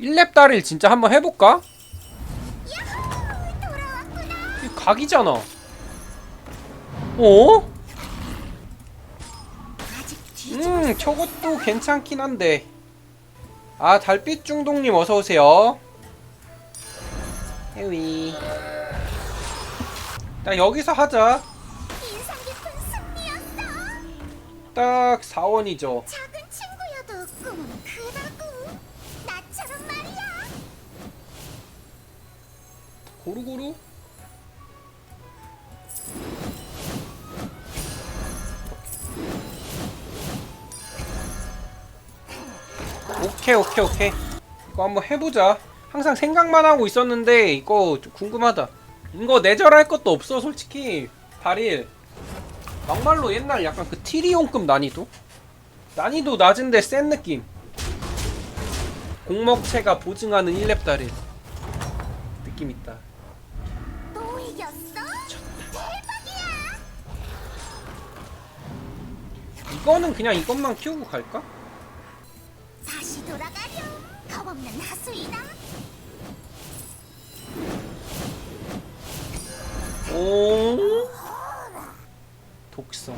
1렙 다리를 진짜 한번 해볼까? 이 각이잖아 어? 음 저것도 괜찮긴 한데 아 달빛 중동님 어서오세요 해위 나 여기서 하자. 딱 4원이죠 작은 친구여도 꿈은 고루고루. 오케이 오케이 오케이. 이거 한번 해보자. 항상 생각만 하고 있었는데 이거 좀 궁금하다. 이거 내절할 것도 없어 솔직히. 발일 막말로 옛날 약간 그 티리온급 난이도? 난이도 낮은데 센 느낌. 공먹체가 보증하는 1렙 달일 느낌 있다 이거는 그냥 이것만 키우고 갈까? 다시 돌아가렴. 겁없는 하수이다. 오 독성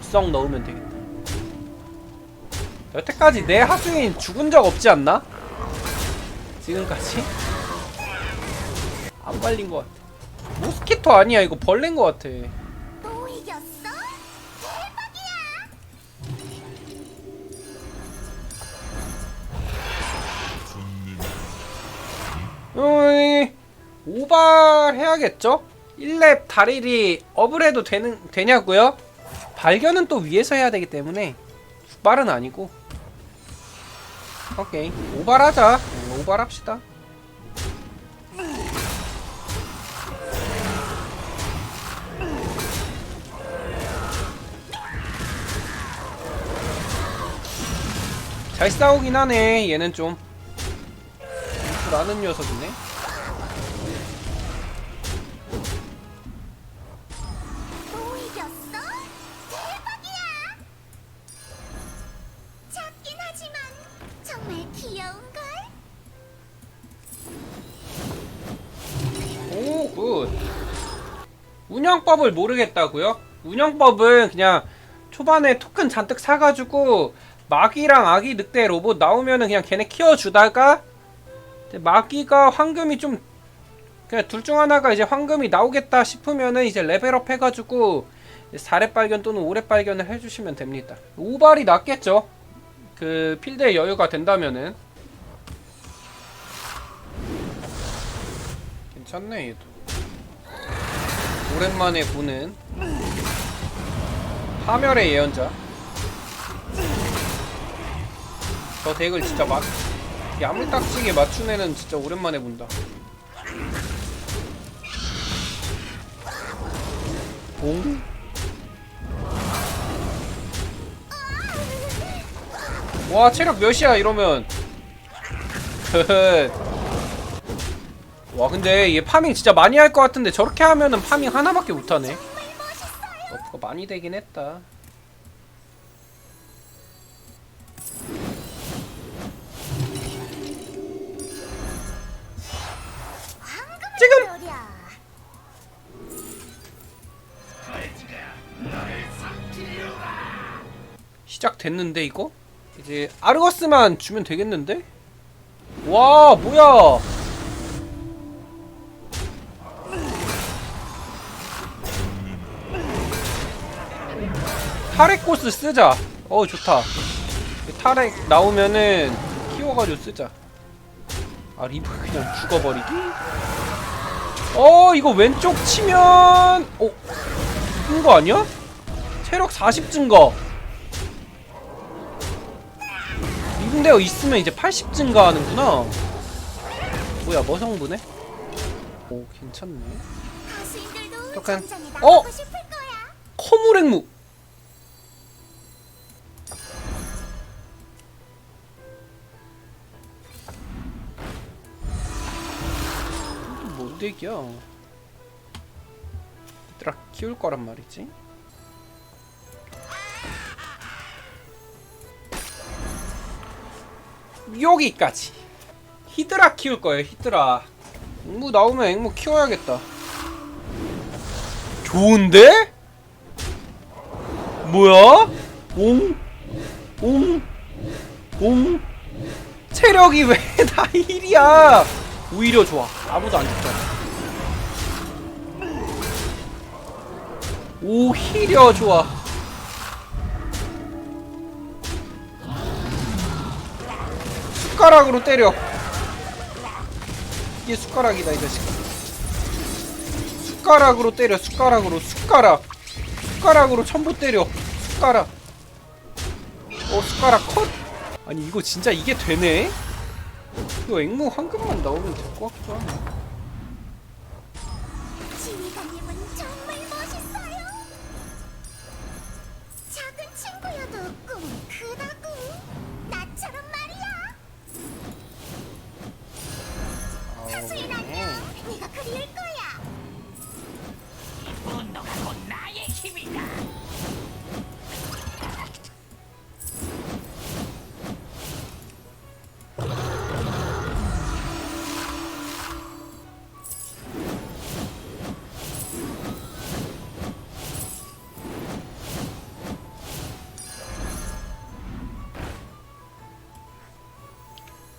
독성 넣으면 되겠다 여태까지 내 하수인 죽은 적 없지 않나? 지금까지? 안 말린 것 같아 모스키토 아니야 이거 벌레인 것 같아 오발 해야겠죠? 1렙 다리리 업을 해도 되는, 되냐고요? 발견은 또 위에서 해야 되기 때문에 죽발은 아니고. 오케이. 오발하자. 네, 오발합시다. 잘 싸우긴 하네 얘는 좀. 라는 녀석이네 귀여운걸? 운영법을 모르겠다고요? 운영법은 그냥 초반에 토큰 잔뜩 사가지고 마귀랑 아기 늑대 로봇 나오면은 그냥 걔네 키워주다가 마귀가 황금이 좀 그냥 둘 중 하나가 이제 황금이 나오겠다 싶으면은 이제 레벨업 해가지고 4렙 발견 또는 5렙 발견을 해주시면 됩니다. 오발이 낫겠죠? 그 필드에 여유가 된다면은. 괜찮네 얘도. 오랜만에 보는 파멸의 예언자. 저 덱을 진짜 맞 야물딱지게 맞춘 애는 진짜 오랜만에 본다. 봉? 와 체력 몇이야 이러면 와 근데 얘 파밍 진짜 많이 할 것 같은데 저렇게 하면은 파밍 하나밖에 못하네 버프가 많이 되긴 했다 지금. 시작됐는데 이거? 이제 아르거스만 주면 되겠는데? 와 뭐야 타렉코스 쓰자 어 좋다 타렉 나오면은 키워가지고 쓰자 아 리브 그냥 죽어버리기? 어 이거 왼쪽 치면 어? 이거 거 아니야? 체력 40 증가 이분대어 있으면 이제 80 증가하는구나 뭐야 머성부네? 오 괜찮네 전장에 어? 나가고 싶을 거야. 커물행무 뭔 덱이야 얘들아 키울 거란 말이지 여기까지 히드라 키울 거예요 히드라 앵무 나오면 앵무 키워야겠다 좋은데? 뭐야? 옹? 옹? 옹? 체력이 왜 다 1이야 오히려 좋아 아무도 안 죽잖아 오히려 좋아 숟가락으로 때려. 이게 숟가락이다 이 자식아. 숟가락으로 때려 숟가락으로. 숟가락. 숟가락으로 전부 때려. 숟가락. 어 숟가락 컷? 아니 이거 진짜 이게 되네? 이거 앵무 황금만 나오면 될 것 같기도 하네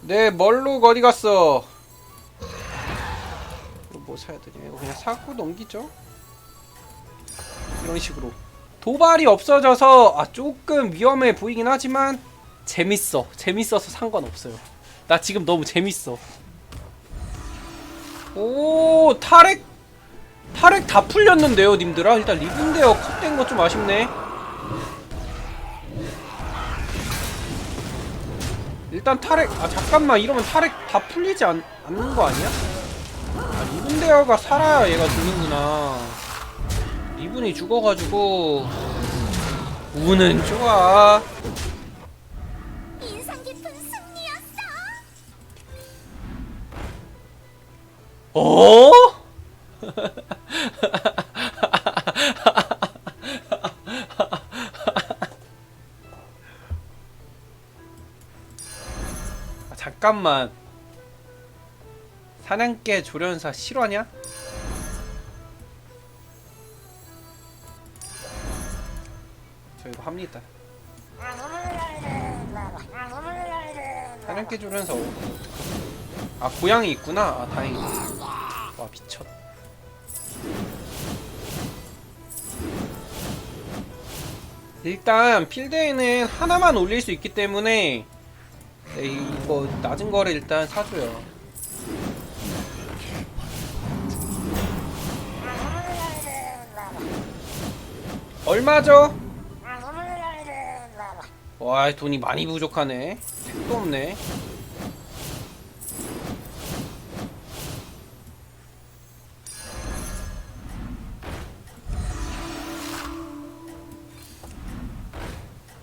네 멀룩 어디 갔어. 뭐 사야 되냐? 이거 그냥 사고 넘기죠? 이런 식으로. 도발이 없어져서 아 조금 위험해 보이긴 하지만 재밌어. 재밌어서 상관없어요. 나 지금 너무 재밌어. 오 타렉 타렉 다 풀렸는데요 님들아. 일단 리븐데어 컷된 거 좀 아쉽네 일단 타렉 아 잠깐만 이러면 타렉 다 풀리지 않, 않는 거 아니야? 아 리븐데어가 살아야 얘가 죽는구나 리븐이 죽어가지고 우는 좋아 인상 깊은 승리였어. 어? 잠깐만. 사냥개 조련사 실화냐? 저 이거 합니다 사냥개 조련사 오- 아 고양이 있구나. 아 다행이다. 와 미쳤. 일단 필드에는 하나만 올릴 수 있기 때문에 네, 이거 낮은 거를 일단 사줘요 얼마죠? 와 돈이 많이 부족하네 택도 없네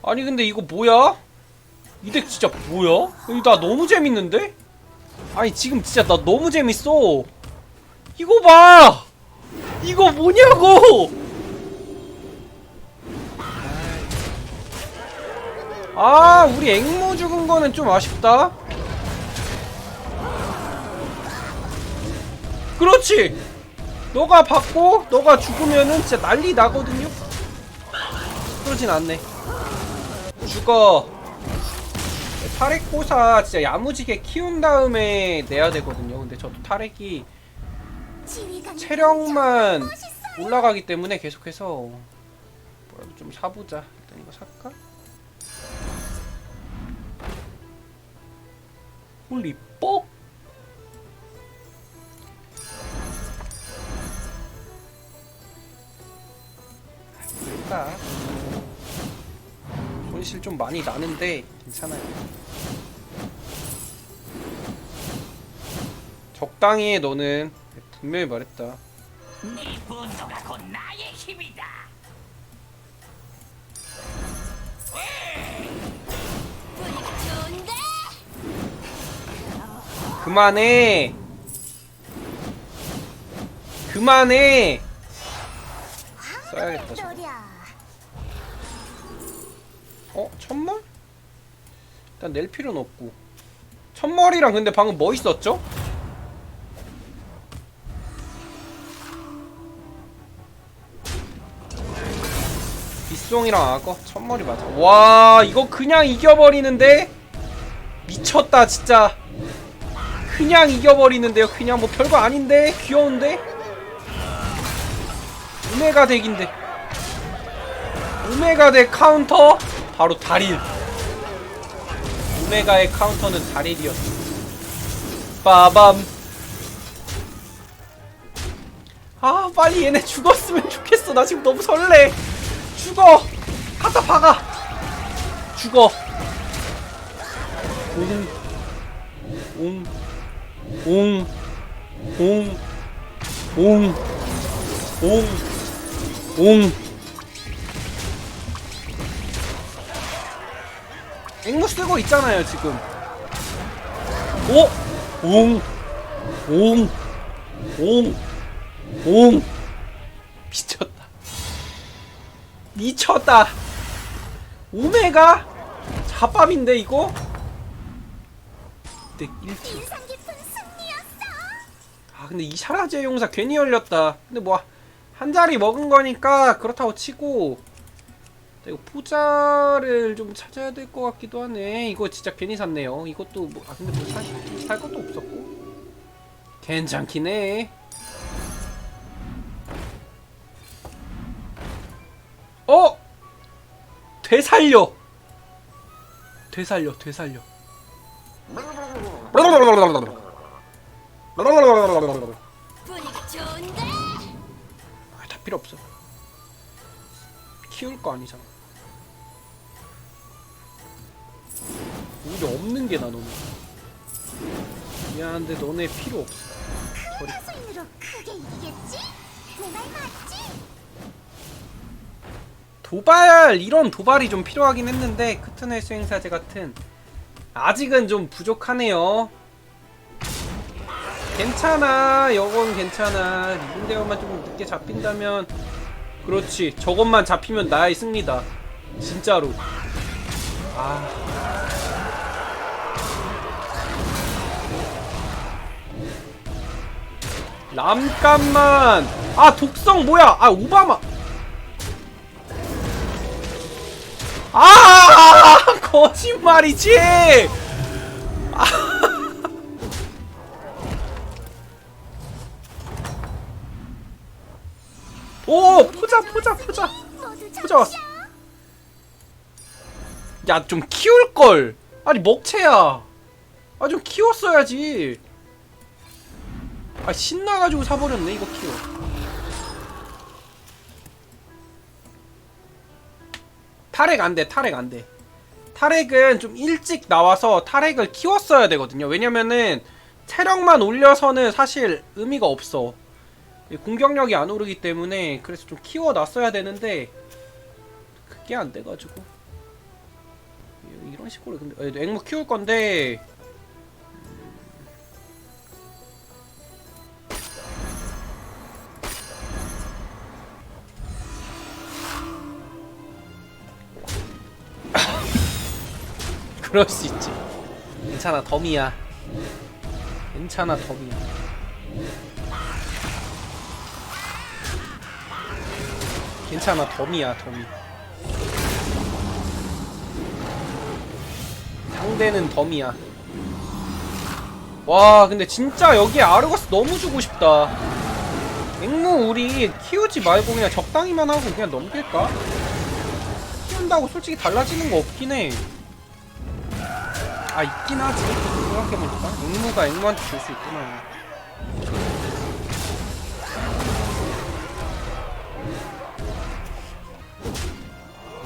아니 근데 이거 뭐야? 이 덱 진짜 뭐야? 나 너무 재밌는데? 아니 지금 진짜 나 너무 재밌어 이거 봐! 이거 뭐냐고! 아 우리 앵무 죽은 거는 좀 아쉽다 그렇지! 너가 받고 너가 죽으면은 진짜 난리 나거든요? 그러진 않네 죽어 타렉고사 진짜 야무지게 키운 다음에 내야 되거든요 근데 저도 타렉이 체력만. 올라가기 때문에 계속해서 뭐라도 좀 사보자 일단 이거 살까? 홀리 뻑! 됐다 손실 좀 많이 나는데 괜찮아요 적당히 해 너는 분명히 말했다 네 분노가 곧 나의 힘이다. 그만해. 그만해. 써야겠다. 노려. 어, 천물? 일단 낼 필요는 없고. 첫머리랑 근데 방금 뭐 있었죠? 빗송이랑 악어 첫머리 맞아. 와 이거 그냥 이겨버리는데? 미쳤다 진짜. 그냥 이겨버리는데요. 그냥 뭐 별거 아닌데? 귀여운데? 오메가 덱인데. 오메가 덱 카운터? 바로 달인 오메가의 카운터는 달인이었어. 빠밤. 아 빨리 얘네 죽었으면 좋겠어. 나 지금 너무 설레 죽어! 갖다 박아! 죽어! 옹 옹, 옹, 옹, 옹, 옹. 앵무 쓰고 있잖아요, 지금. 오! 옹, 옹, 옹, 옹. 미쳤다. 오메가? 자밥인데, 이거? 네, 1티. 인상 깊은 승리였어. 아 근데 이 샤라제 용사 괜히 열렸다 근데 뭐 한 자리 먹은 거니까 그렇다고 치고 이거 포자를 좀 찾아야 될 것 같기도 하네 이거 진짜 괜히 샀네요 이것도 뭐 아 근데 뭐살 것도 없었고 괜찮긴 해 어! 되살려 되살려 되살려? 아, 다 필요 없어. 키울 거 아니잖아. 오히려 없는 게 나 너네. 미안한데 너네 필요 없어. 큰 하수인으로 크게 이기겠지? 내 말 맞지? 도발 이런 도발이 좀 필요하긴 했는데 크트넬 수행사제 같은 아직은 좀 부족하네요. 괜찮아, 여건 괜찮아. 리븐데어만 좀 늦게 잡힌다면 그렇지. 저것만 잡히면 나의 승리다. 진짜로. 아. 람깐만. 아 독성 뭐야? 아 오바마. 거짓말이지. 아. 오 포자 포자 포자 포자 왔어. 야 좀 키울 걸. 아니 먹채야. 아 좀 키웠어야지. 아 신나가지고 사버렸네 이거 키워. 탈핵 안 돼, 탈핵 안 돼. 탈핵은 좀 일찍 나와서 탈핵을 키웠어야 되거든요. 왜냐면은 체력만 올려서는 사실 의미가 없어. 공격력이 안 오르기 때문에 그래서 좀 키워놨어야 되는데 그게 안 돼가지고 이런 식으로 근데 어, 앵무 키울 건데 그럴 수 있지. 괜찮아, 덤이야. 괜찮아, 덤이야. 괜찮아, 덤이야, 덤이. 상대는 덤이야. 와, 근데 진짜 여기에 아르거스 너무 주고 싶다. 앵무 우리 키우지 말고 그냥 적당히만 하고 그냥 넘길까? 키운다고 솔직히 달라지는 거 없긴 해. 아 있긴 하지. 생각해보니까. 앵무가 앵무한테 줄 수 있구나.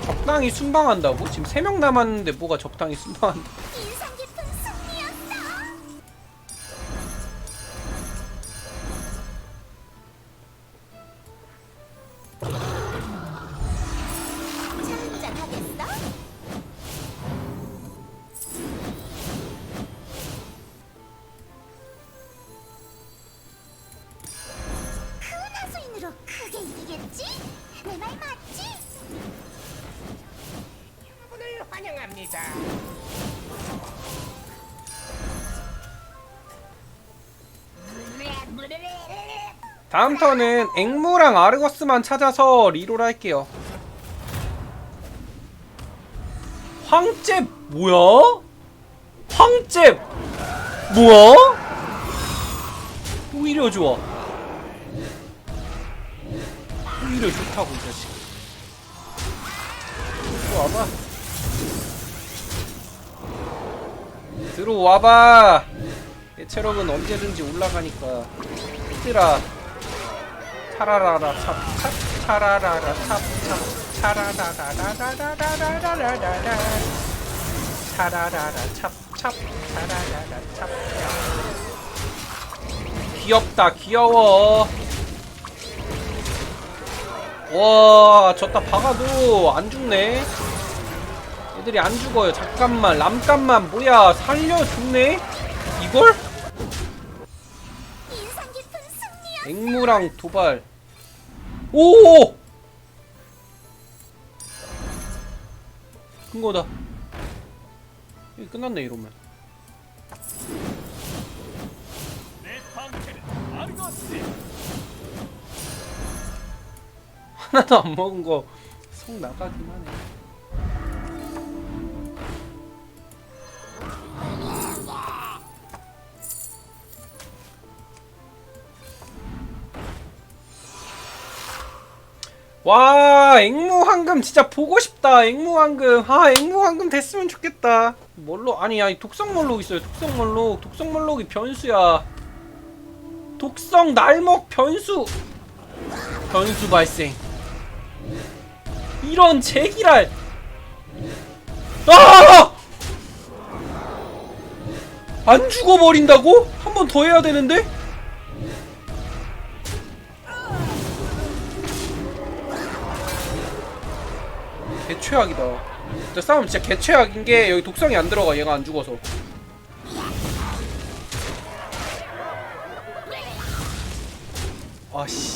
적당히 순방한다고? 지금 3명 남았는데 뭐가 적당히 순방한다 맞지? 내 말 맞지? 여러분을 환영합니다. 다음 턴은 앵무랑 아르거스만 찾아서 리로라 할게요. 황제 뭐야? 황제 뭐야? 오히려 좋아. 오히려 좋다고 이 자식. 들어와봐. 들어와봐. 내 체력은 언제든지 올라가니까. 얘들아. 차라라라 찹찹 차라라라 찹찹 차라라라라라라라라라라라 차라라라 찹찹 차라라라 찹찹 귀엽다 귀여워 와 졌다 박아도 안 죽네 애들이 안 죽어요 잠깐만 람깐만 뭐야 살려 죽네 이걸? 앵무랑 도발. 오! 큰 거다. 이거 끝났네 이러면. 내 방패는 아르거스. 하나도 안 먹은 거 속 나가긴 하네. 와 앵무 황금 진짜 보고 싶다. 앵무 황금. 아 앵무 황금 됐으면 좋겠다. 뭘로? 아니 아니 독성 몰록 있어요? 독성 몰록 독성 몰록이 변수야. 독성 날먹 변수. 변수 발생 이런 제기랄 아! 안 죽어버린다고? 한 번 더 해야 되는데? 개최악이다 진짜 싸움 진짜 개최악인 게 여기 독성이 안 들어가 얘가 안 죽어서 아씨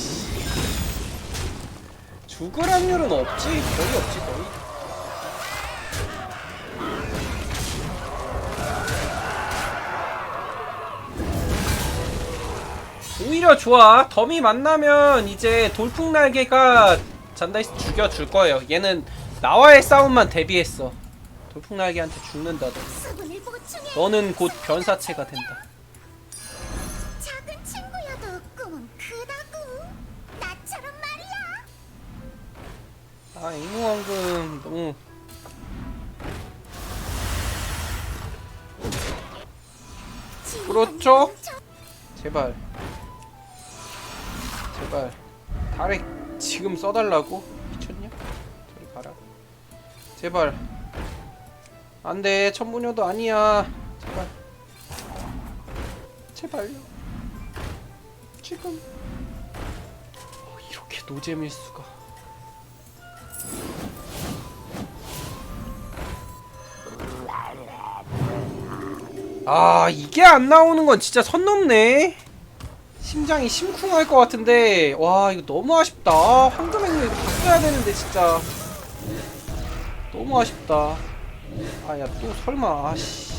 죽을 확률은 없지. 거의 없지 거의. 오히려 좋아. 덤이 만나면 이제 돌풍 날개가 잔다이스 죽여줄 거예요. 얘는 나와의 싸움만 대비했어. 돌풍 날개한테 죽는다더 수분을 보충해. 너는 곧 변사체가 된다 아 앵무왕금 너무 그렇죠? 제발. 제발. 달에 지금 써달라고? 미쳤냐? 저리 가라. 제발. 안돼. 천부녀도 아니야. 제발. 제발요. 지금. 어, 이렇게 노잼일 수가 아 이게 안 나오는 건 진짜 선 넘네. 심장이 심쿵할 것 같은데. 와 이거 너무 아쉽다. 이거 바꿔야 되는데 진짜. 너무 아쉽다. 아 야 또 설마. 아씨.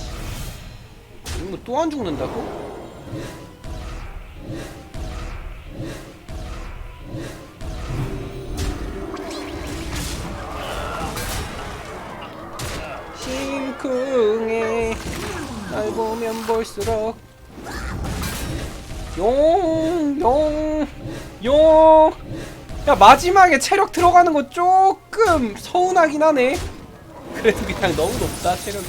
이거 또 안 죽는다고? 심쿵해 날 보면 볼수록 용 용 용. 야 마지막에 체력 들어가는 거 조금 서운하긴 하네. 그래도 그냥 너무 높다 체력이.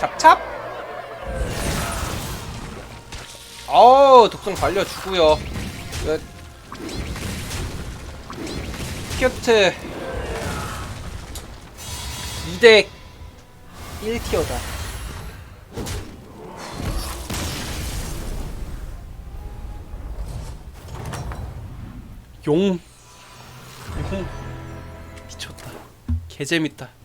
찹찹. 어우 독성 발려주고요. 끝 큐트 2대 1티어다. 용. 용. 미쳤다. 개재밌다